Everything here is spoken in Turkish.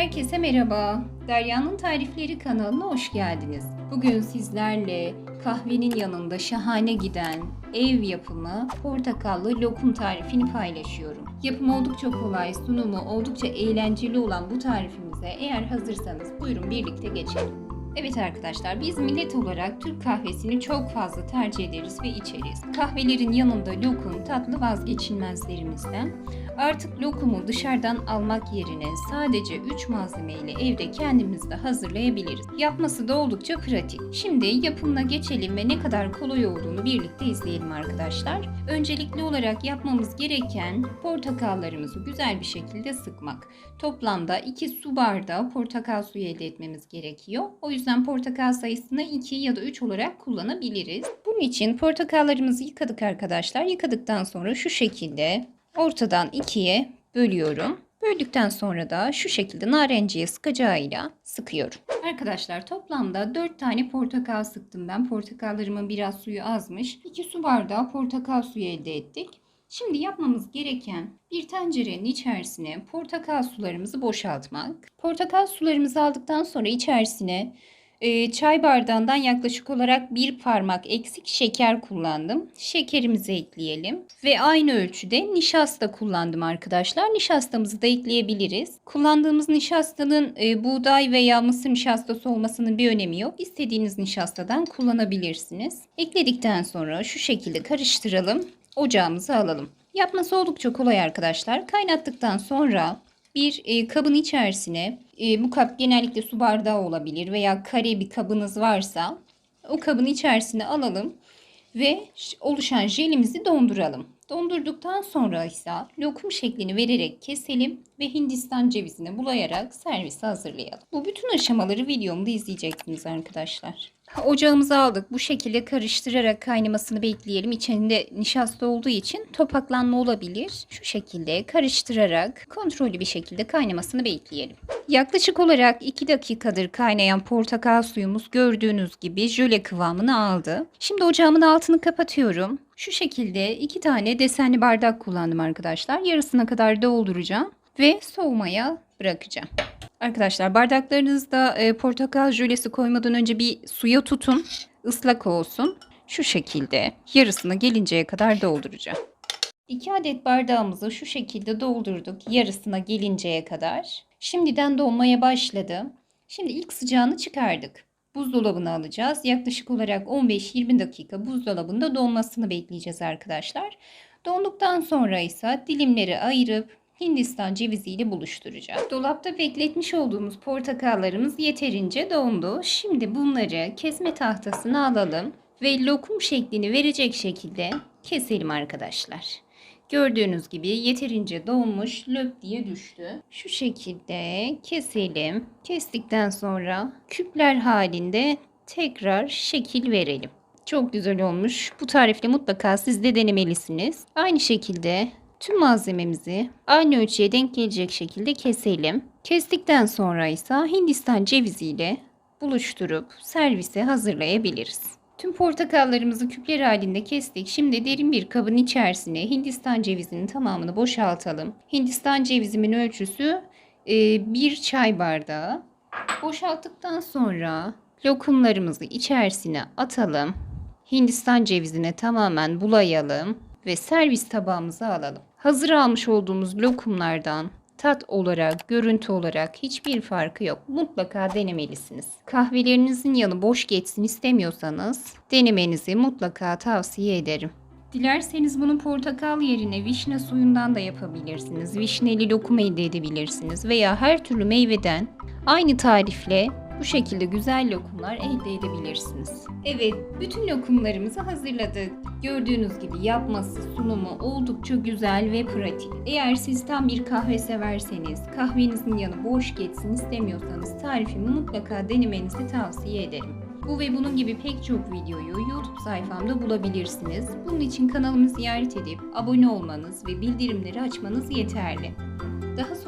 Herkese merhaba. Derya'nın Tarifleri kanalına hoş geldiniz. Bugün sizlerle kahvenin yanında şahane giden ev yapımı portakallı lokum tarifini paylaşıyorum. Yapımı oldukça kolay, sunumu oldukça eğlenceli olan bu tarifimize eğer hazırsanız buyurun birlikte geçelim. Evet arkadaşlar biz millet olarak Türk kahvesini çok fazla tercih ederiz ve içeriz. Kahvelerin yanında lokum tatlı vazgeçilmezlerimizden. Artık lokumu dışarıdan almak yerine sadece 3 malzemeyle evde kendimiz de hazırlayabiliriz. Yapması da oldukça pratik. Şimdi yapımına geçelim ve ne kadar kolay olduğunu birlikte izleyelim arkadaşlar. Öncelikli olarak yapmamız gereken portakallarımızı güzel bir şekilde sıkmak. Toplamda 2 su bardağı portakal suyu elde etmemiz gerekiyor. O yüzden portakal sayısını 2 ya da 3 olarak kullanabiliriz. Bunun için portakallarımızı yıkadık arkadaşlar. Yıkadıktan sonra şu şekilde ortadan ikiye bölüyorum. Böldükten sonra da şu şekilde narenciye sıkacağıyla sıkıyorum. Arkadaşlar toplamda 4 tane portakal sıktım ben. Portakallarımın biraz suyu azmış. 2 su bardağı portakal suyu elde ettik. Şimdi yapmamız gereken bir tencerenin içerisine portakal sularımızı boşaltmak. Portakal sularımızı aldıktan sonra içerisine e, çay bardağından yaklaşık olarak bir parmak eksik şeker kullandım. Şekerimizi ekleyelim ve aynı ölçüde nişasta kullandım arkadaşlar. Nişastamızı da ekleyebiliriz. Kullandığımız nişastanın e, buğday veya mısır nişastası olmasının bir önemi yok. İstediğiniz nişastadan kullanabilirsiniz. Ekledikten sonra şu şekilde karıştıralım. Ocağımıza alalım. Yapması oldukça kolay arkadaşlar. Kaynattıktan sonra bir e, kabın içerisine e, bu kap genellikle su bardağı olabilir veya kare bir kabınız varsa o kabın içerisine alalım ve oluşan jelimizi donduralım. Dondurduktan sonra ise lokum şeklini vererek keselim ve Hindistan cevizine bulayarak servise hazırlayalım. Bu bütün aşamaları videomda izleyeceksiniz arkadaşlar. Ocağımızı aldık. Bu şekilde karıştırarak kaynamasını bekleyelim. İçinde nişasta olduğu için topaklanma olabilir. Şu şekilde karıştırarak kontrollü bir şekilde kaynamasını bekleyelim. Yaklaşık olarak 2 dakikadır kaynayan portakal suyumuz gördüğünüz gibi jöle kıvamını aldı. Şimdi ocağımın altını kapatıyorum. Şu şekilde iki tane desenli bardak kullandım arkadaşlar. Yarısına kadar dolduracağım ve soğumaya bırakacağım. Arkadaşlar bardaklarınızda e, portakal jölesi koymadan önce bir suya tutun. ıslak olsun. Şu şekilde yarısını gelinceye kadar dolduracağım. 2 adet bardağımızı şu şekilde doldurduk yarısına gelinceye kadar. Şimdiden donmaya başladı. Şimdi ilk sıcağını çıkardık. Buzdolabına alacağız. Yaklaşık olarak 15-20 dakika buzdolabında donmasını bekleyeceğiz arkadaşlar. Donduktan sonra ise dilimleri ayırıp Hindistan ceviziyle buluşturacağız. Dolapta bekletmiş olduğumuz portakallarımız yeterince dondu. Şimdi bunları kesme tahtasına alalım ve lokum şeklini verecek şekilde keselim arkadaşlar. Gördüğünüz gibi yeterince donmuş löp diye düştü. Şu şekilde keselim. Kestikten sonra küpler halinde tekrar şekil verelim. Çok güzel olmuş. Bu tarifle mutlaka siz de denemelisiniz. Aynı şekilde Tüm malzememizi aynı ölçüye denk gelecek şekilde keselim. Kestikten sonra ise Hindistan ceviziyle buluşturup servise hazırlayabiliriz. Tüm portakallarımızı küpler halinde kestik. Şimdi derin bir kabın içerisine Hindistan cevizinin tamamını boşaltalım. Hindistan cevizimin ölçüsü e, bir çay bardağı. Boşalttıktan sonra lokumlarımızı içerisine atalım. Hindistan cevizine tamamen bulayalım ve servis tabağımıza alalım. Hazır almış olduğumuz lokumlardan tat olarak, görüntü olarak hiçbir farkı yok. Mutlaka denemelisiniz. Kahvelerinizin yanı boş geçsin istemiyorsanız denemenizi mutlaka tavsiye ederim. Dilerseniz bunu portakal yerine vişne suyundan da yapabilirsiniz. Vişneli lokum elde edebilirsiniz veya her türlü meyveden aynı tarifle bu şekilde güzel lokumlar elde edebilirsiniz. Evet, bütün lokumlarımızı hazırladık. Gördüğünüz gibi yapması, sunumu oldukça güzel ve pratik. Eğer siz tam bir kahve severseniz, kahvenizin yanı boş geçsin istemiyorsanız tarifimi mutlaka denemenizi tavsiye ederim. Bu ve bunun gibi pek çok videoyu YouTube sayfamda bulabilirsiniz. Bunun için kanalımı ziyaret edip abone olmanız ve bildirimleri açmanız yeterli. Daha